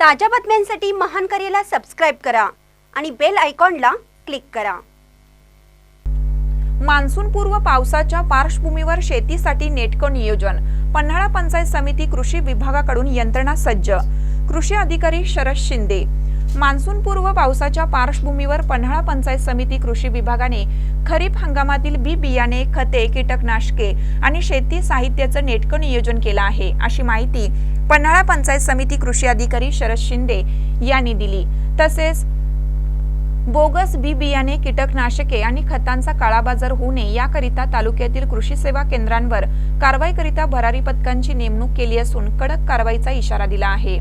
ताज्या बातम्यांसाठी महान करेला सबस्क्राईब करा आणि बेल आयकॉनला क्लिक करा. मान्सूनपूर्व पावसाच्या पार्श्वभूमीवर शेतीसाठी नेटकं नियोजन. पन्हाळा पंचायत समिती कृषी विभागाकडून यंत्रणा सज्ज. कृषी अधिकारी शरद शिंदे. मान्सूनपूर्व पावसाच्या पार्श्वभूमीवर पन्हाळा पंचायत समिती कृषी विभागाने खरीप हंगामातील बी बियाणे खते कीटकनाशके आणि शेती साहित्याचं नेटकं नियोजन केलं आहे अशी माहिती पन्हाळा पंचायत समिती कृषी अधिकारी शरद शिंदे यांनी दिली. तसेच बोगस बी बियाणे कीटकनाशके आणि खतांचा काळाबाजार होऊ नये याकरिता तालुक्यातील कृषी सेवा केंद्रांवर कारवाईकरिता भरारी पथकांची नेमणूक केली असून कडक कारवाईचा इशारा दिला आहे.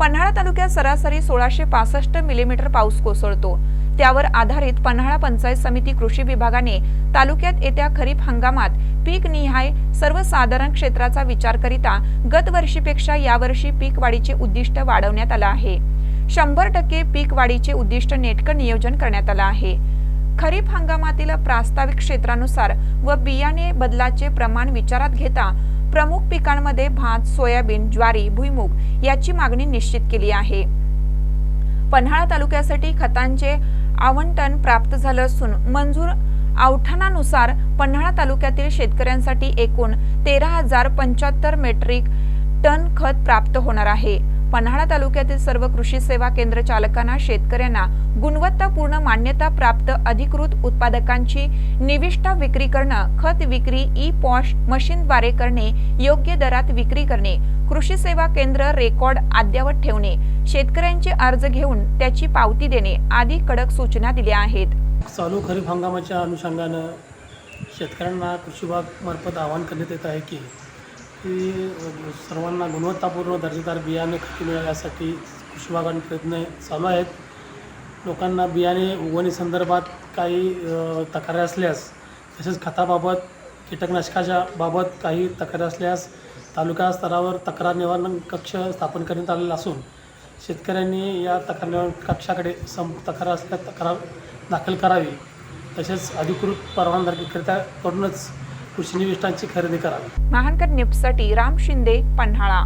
पन्हाळा तालुक्यात सरासरी सोळाशे पासष्ट मिलीमीटर पाऊस कोसळतो. त्यावर आधारित पन्हाळा पंचायत समिती कृषी विभागाने तालुक्यात येत्या खरीप हंगामात पीक निहाय सर्वसाधारण क्षेत्राचा विचार करिता गतवर्षीपेक्षा यावर्षी पीक वाढीचे उद्दिष्ट वाढवण्यात आलं आहे. शंभर टक्के पीक वाढीचे उद्दिष्ट नेटकं नियोजन करण्यात आलं आहे. खरीप हंगामातील प्रास्ताविक क्षेत्रानुसार व बियाणे बदलाचे प्रमाण विचारात घेता प्रमुख पिकांमध्ये भात सोयाबीन ज्वारी भुईमूग याची मागणी निश्चित केली आहे. पन्हाळा तालुक्यासाठी खतांचे आवंटन प्राप्त झालं असून मंजूर आवठाणानुसार पन्हाळा तालुक्यातील शेतकऱ्यांसाठी एकूण तेरा हजार पंच्याहत्तर मेट्रिक टन खत प्राप्त होणार आहे. पन्हाळा तालुक्यातील सर्व कृषी सेवा केंद्र चालकांना शेतकऱ्यांना गुणवत्तापूर्ण मान्यता प्राप्त अधिकृत उत्पादकांची निविष्ठा विक्री करणं खत विक्री ई पॉश मशीनद्वारे करणे योग्य दरात विक्री करणे कृषी सेवा केंद्र रेकॉर्ड अद्ययावत ठेवणे शेतकऱ्यांचे अर्ज घेऊन त्याची पावती देणे आदी कडक सूचना दिल्या आहेत. चालू खरीप हंगामाच्या अनुषंगानं शेतकऱ्यांना कृषी विभागामार्फत आवाहन करण्यात येत आहे की की सर्वांना गुणवत्तापूर्ण दर्जेदार बियाणे खते मिळावे यासाठी कृषी विभागाने प्रयत्न चालू आहेत. लोकांना बियाणे उगवणी संदर्भात काही तक्रारी असल्यास तसेच खताबाबत कीटकनाशकाच्या बाबत काही तक्रारी असल्यास तालुका स्तरावर तक्रार निवारण कक्ष स्थापन करण्यात आलेला असून शेतकऱ्यांनी या तक्रार निवारण कक्षाकडे सं तक्रार असल्यास तक्रार दाखल करावी. तसेच अधिकृत परवानदारीकरिता कडूनच कृषी खरेदी करावी. महानकर निपसाठी राम शिंदे पन्हाळा.